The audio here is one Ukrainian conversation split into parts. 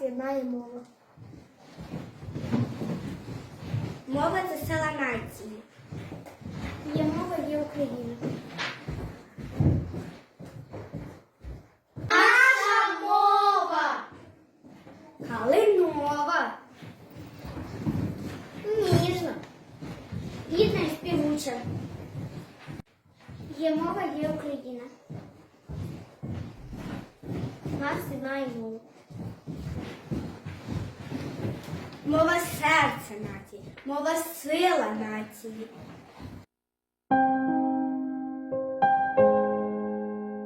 єднає мова. Мова це сила нації. Є мова, є Україна. Наша мова. Калинова. Ніжна. Рідна і співуча. Є мова, є Україна. Нас єднає мова. Мова серця нації. Мова сила нації.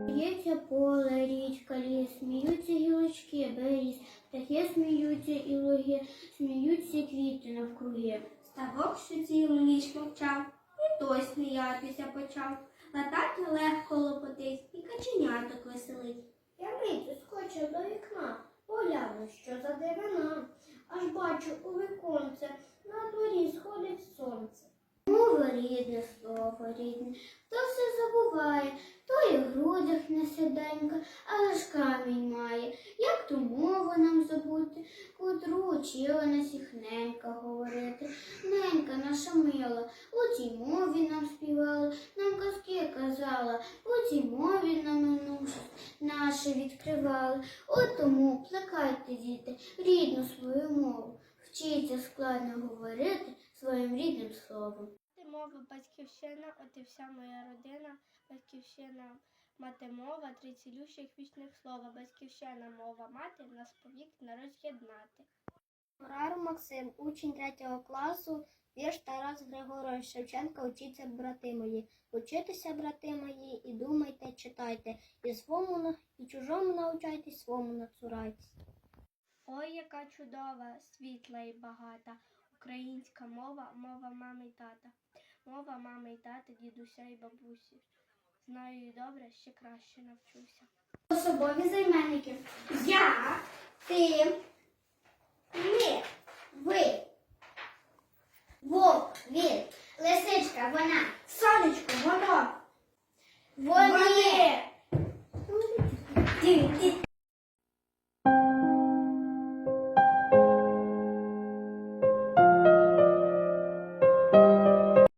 Сміється поле, річка, ліс, сміються гілочки, беріз, птахи сміються і луги, сміються квіти навкруги. Ставок, що цілу ніч мовчав, і той сміятися почав. Латати легко лопотить, і каченяток веселить. Я миттю скочив до вікна, погляну, що за дивина, бачу у віконце, на дворі сходить сонце. Мова рідне, слово рідне, то все забуває, то і в грудях не сиденька, але ж камінь має. Як ту мову нам забути, котру учила нас їх ненька говорити. Ненька наша мила, у цій мові нам співала, нам казки казала, у цій мові нам минувшись наше відкривали. От тому плекайте, діти, рідну свою мову. Вчіться складно говорити своїм рідним словом. Мова батьківщина, от і вся моя родина, батьківщина мати мова, три цілющих вічних слова, батьківщина мова мати, нас повік не роз'єднати. Морар Максим, учень третього класу, вірш Тарас Григорович Шевченка, учіться, брати мої. Учитися, брати мої, і думайте, читайте, і свому на- і чужому навчайтесь, свому нацурайтесь. Ой, яка чудова, світла і багата, українська мова, мова мами й тата, мова мами й тата, дідуся і бабусі. Знаю її добре, ще краще навчуся. Особові займенники. Я, Ти, ми, ви, вовк, він, лисичка, вона,